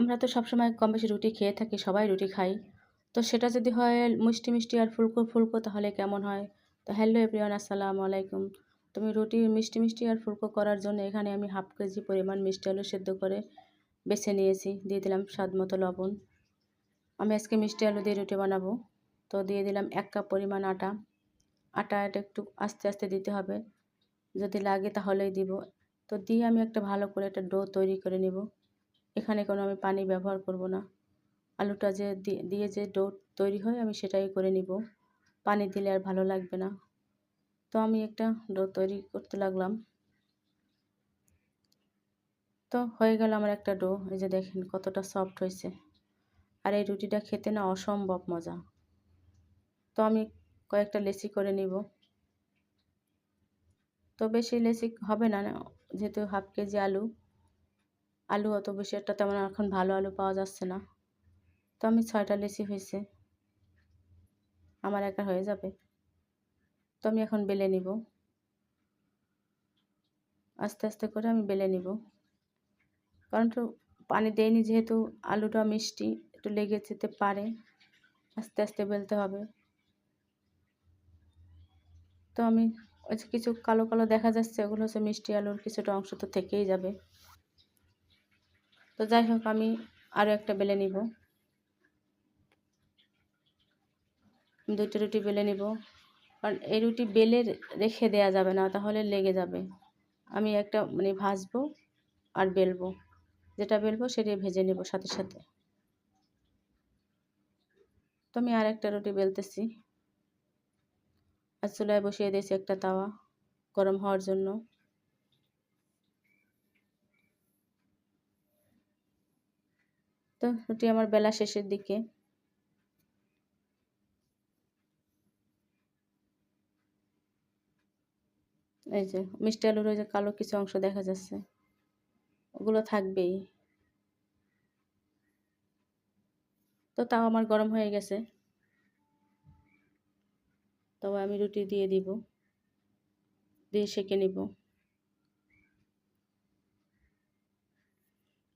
আমরা তো সবসময় কম বেশি রুটি খেয়ে থাকি, সবাই রুটি খাই। তো সেটা যদি হয় মিষ্টি মিষ্টি আর ফুলকো ফুলকো তাহলে কেমন হয়? তো হ্যালো এভরিওয়ান, আসসালামু আলাইকুম। তুমি রুটি মিষ্টি মিষ্টি আর ফুলকো করার জন্য এখানে আমি হাফ কেজি পরিমাণ মিষ্টি আলু সেদ্ধ করে বেছে নিয়েছি, দিয়ে দিলাম স্বাদ মতো লবণ। আমি আজকে মিষ্টি আলু দিয়ে রুটি বানাবো। তো দিয়ে দিলাম এক কাপ পরিমাণ আটা। আটা এটা একটু আস্তে আস্তে দিতে হবে। যদি লাগে তাহলেই দিব। তো দিয়ে আমি একটা ভালো করে একটা ডো তৈরি করে নেব। এখানে কোনো আমি পানি ব্যবহার করব না। আলুটা যে দিয়ে যে ডো তৈরি হয়, আমি সেটাই করে নিব। পানি দিলে আর ভালো লাগবে না। তো আমি একটা ডো তৈরি করতে লাগলাম। তো হয়ে গেল আমার একটা ডো। এই যে দেখেন কতটা সফট হয়েছে। আর এই রুটিটা খেতে না অসম্ভব মজা। তো আমি কয়েকটা লেচি করে নিব। তো বেশি লেচি হবে না, যেহেতু হাফ কেজি আলু। আলু অত বেশি একটা তেমন এখন ভালো আলু পাওয়া যাচ্ছে না। তো আমি ছয়টা লেচি হয়েছে। আমার একা হয়ে যাবে। তো আমি এখন বেলে নিব। আস্তে আস্তে করে আমি বেলে নিব। কারণ তো পানি দেয়নি যেহেতু আলুটা মিষ্টি, একটু লেগে যেতে পারে। আস্তে আস্তে বেলতে হবে। তো আমি কিছু কালো কালো দেখা যাচ্ছে, ওগুলো হচ্ছে মিষ্টি আলুর কিছুটা অংশ তো থেকেই যাবে। তো যাই হোক, আমি আরও একটা বেলে নিব। দুটো রুটি বেলে নিব। কারণ এই রুটি বেলে রেখে দেয়া যাবে না, তাহলে লেগে যাবে। আমি একটা মানে ভাজবো আর বেলবো। যেটা বেলবো সেটাই ভেজে নেব সাথে সাথে। তো আমি আর একটা রুটি বেলতেছি। আর চুলায় বসিয়ে দিয়েছি একটা তাওয়া গরম হওয়ার জন্য। তো রুটি আমার বেলা শেষের দিকে। এই যে মিষ্টি আলুর ওই যে কালো কিছু অংশ দেখা যাচ্ছে, ওগুলো থাকবেই। তো তাও আমার গরম হয়ে গেছে। তবে আমি রুটি দিয়ে দিব, দিয়ে সেঁকে নিব।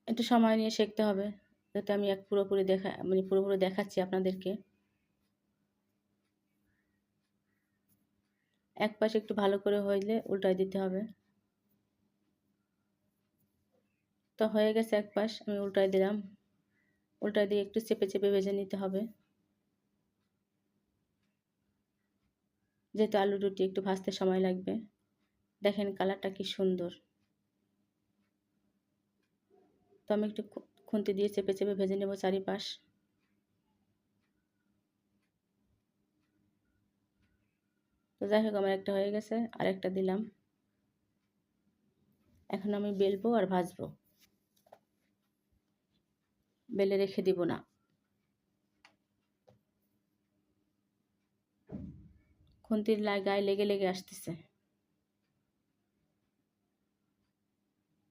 একটু সময় নিয়ে শেখতে হবে। যাতে আমি এক পুরোপুরি দেখা মানে পুরোপুরি দেখাচ্ছি আপনাদেরকে। এক পাশে একটু ভালো করে হইলে উল্টায় দিতে হবে। তো হয়ে গেছে এক পাশ, আমি উল্টায় দিলাম। উল্টায় দিয়ে একটু চেপে চেপে ভেজে নিতে হবে। যেহেতু আলু রুটি একটু ভাজতে সময় লাগবে। দেখেন কালারটা কি সুন্দর। তো আমি একটু খুন্তি দিয়ে চেপে চেপে ভেজে নেব চারিপাশ। তো যাই হোক, আমার একটা হয়ে গেছে, আর একটা দিলাম। এখন আমি বেলবো আর ভাজবো। বেলে রেখে দিব না। খুন্তির গায়ে লেগে লেগে আসতেছে।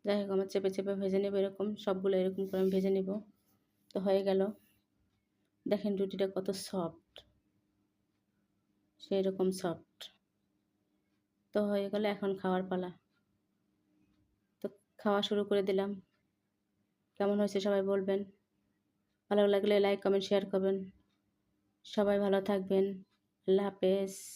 যাই হোক, আমার চেপে চেপে ভেজে নেব এরকম, সবগুলো এরকম করে আমি ভেজে নেব। তো হয়ে গেল। দেখেন রুটিটা কত সফট সেই রকম সফট তো হয়ে গেল এখন খাওয়ার পালা। তো খাওয়া শুরু করে দিলাম। কেমন হয়েছে সবাই বলবেন। ভালো লাগলে লাইক কমেন্ট শেয়ার করবেন। সবাই ভালো থাকবেন। আল্লাহ হাফেজ।